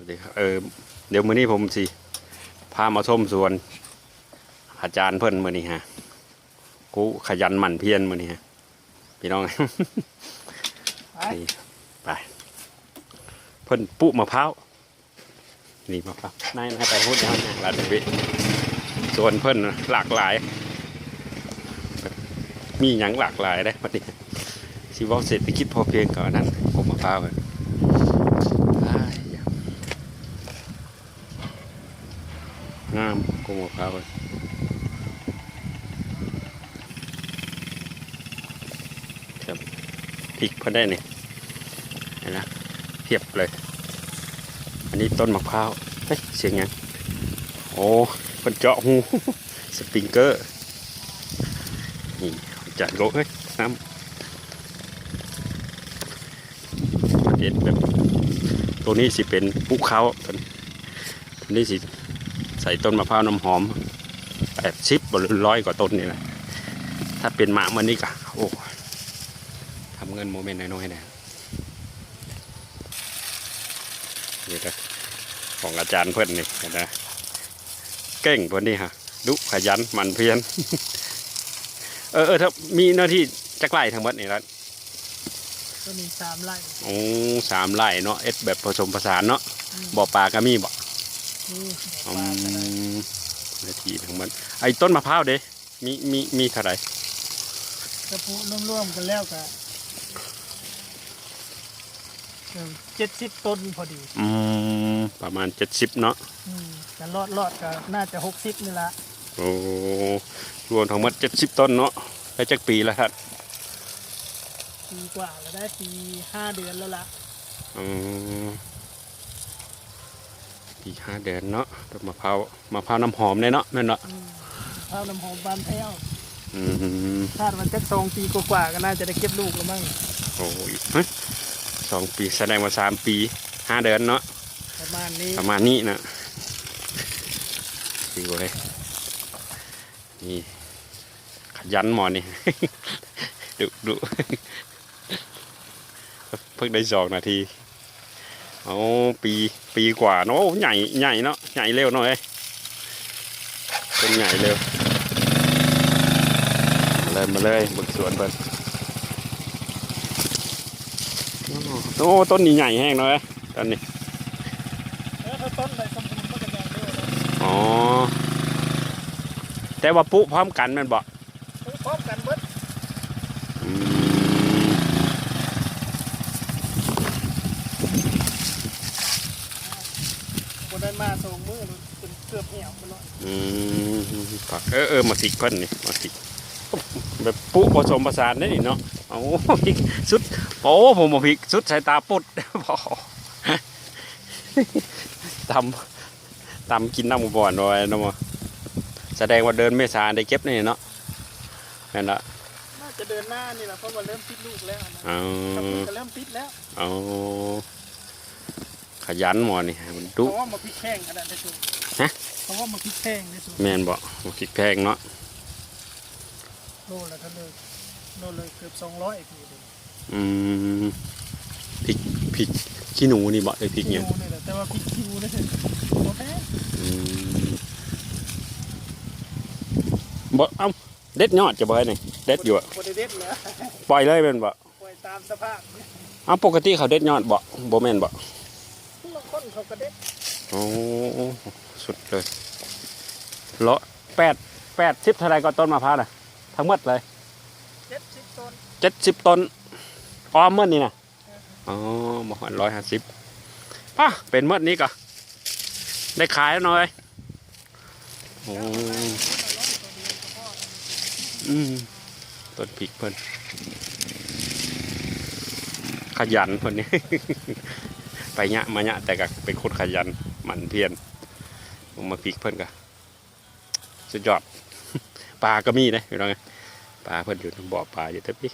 วัสดีครับเออเดี๋ยวมื้อนี้ผมสิพามาชมสวน อาจารย์เพิ่นมื้อนี้ฮะกูขยันหมั่นเพียรมื้อนี้ฮะพี่น้องไปนี่ไปเพิ่นปลูกมะพร้าวนี่มะพร้าวนายนายไปพูดยังนะลาดวิส่วนเพิ่นหลากหลาย มีหยังหลากหลายได้ปฏิชีวเศรษฐกิจพอเพียงก่อนนั้นผมมะพร้าวกันอ้าย งามกูมะพร้าวครับพริกพอได้นี่เห็นนะเทียบเลย อันนี้ต้นมะพร้าวเฮ้ยเสียงยังโอ้คนเจาะหูสปริงเกอร์นี่จัดโกเฮ้ยน้ำเด็ดแบบตัวนี้สิเป็นภูเขาตัวนี้สิ ใส่ต้นมะพร้าวน้ำหอมแปดสิบบร้อยกว่าต้นนี่แหละถ้าเป็นหมามันนี่กะโอ้ทำเงินโมเมนต์น้อยๆนะนี่ก็ของอาจารย์เพื่อนนี่เห็นไหมเก่งตัวนี้ฮะดุขยันหมันเพียรเออเออถ้ามีหน้าที่จักไล่ทั้งหมดนี่ละก็มีสามไร่โอ้สามไร่เนาะเอ็ดแบบผสมผสานเนาะอืมบ่อปลาก็มีบ่นี่ อืมหน้าที่ทั้งหมดไอ้ต้นมะพร้าวเด้มีมีมีเท่าไหร่กระปุกร่วมๆกันแล้วก็เจ็ดสิบต้นพอดี อืมประมาณเจ็ดสิบเนาะอืมแต่รอดรอดๆก็น่าจะหกสิบนี่ละโอ้รวมทั้งหมดเจ็ดสิบต้นเนาะได้จักปีแล้วครับปีกว่าก็ได้ปีห้าเดือนแล้วล่ะอืม ปีห้าเดือนเนาะต้นมะพร้าวมะพร้าวน้ำหอมเนี่ยเนาะแม่นเนาะอืมข้าวน้ำหอมบานแพ้วอืมคาดว่าจักสองปีกว่าๆก็น่าจะได้เก็บลูกแล้วมั้งโอ้ยเฮ้ยสองปีแสดงว่าสามปีห้าเดือนเนาะประมาณนี้ประมาณนี้นะดูเลยนี่ขยันหมอนี่ ดุดุเพิ่งได้สองนาที เอาปีปีกว่าเนาะโอ้ใหญ่ใหญ่เนาะใหญ่เร็วหน่อยเป็นใหญ่เร็วมาเลยมาเลยบึกสวนเพิ่นโอ้ต้นนี้ใหญ่แห้งเนาะต้นนี้เออถ้าต้นใบสมบูรณ์มันก็จะเร็วนะอ๋อแต่ว่าปุ๊พร้อมกันแมันบอกพร้อมกันเบิด ได้มาสองมือจนเกือบเหี่ยวไปแล้วอืมผักเออเออมาสิกเพิ่นนี่มาสิกแบบปุ๊ผสมผสานนี่เนาะโอ้พริกสุดโอ้ผมบอกพริกสุดสายตาปุดพอตำตำกินน้ำบ่อนไว้เนาะแสดงว่าเดินเมษาได้เก็บนี่เนาะแม่นละน่าจะเดินหน้านี่แหละเพราะว่าเริ่มติดลูกแล้วนะเอาเริ่มติดแล้วเอ ขยันหมอนี่มันเพดุราะว่ามาพริกแห้งอันนั้นได้สุดฮะเพราะว่ามาพริกแห้งได้สุดแม่นบอกพริกแพงเนาะโลละเท่าเลยโลเลยเกือบสองร้อยอีกทีเดียวอืมพริกพริกขี้หนูนี่บอกเลยพริกเนี่ยคิวนี่แหละแต่ว่าพริกคิวนี่คือโอเคอืมบ่เอ้าเด็ดยอดจะบ่ให้นี่เด็ดอยู่อะโคตรเด็ดเลยปล่อยเลยเป็นบ่ปล่อยตามสภาพเนี่ยเอ้าปกติเขาเด็ดยอดบ่บ่แม่นบ่ทุกคน เขาก็เด็ดโอ้สุดเลยเลาะแปดแปดสิบเท่าไรก็ต้นมะพร้าวน่ะ ทั้งหมดเลยเจ็ดสิบต้นเจ็ดสิบต้นอ้อมเมื่อนี่นะอ๋อบ่ฮอดร้อยห้าสิบป่ะเป็นเมื่อนี้ก็ได้ขายแล้วหน่อยโอ้อืมต้นพริกเพิ่นขยันเพิ่นนี่ ไปยะมาเนะแต่ก็เป็นคนขยันหมั่นเพียรมมาพริกเพิ่นก็สุดยอดปลาก็มีนะพี่น้องไงปลาเพิ่นอยู่บ่อปลาอยู่แต่พี่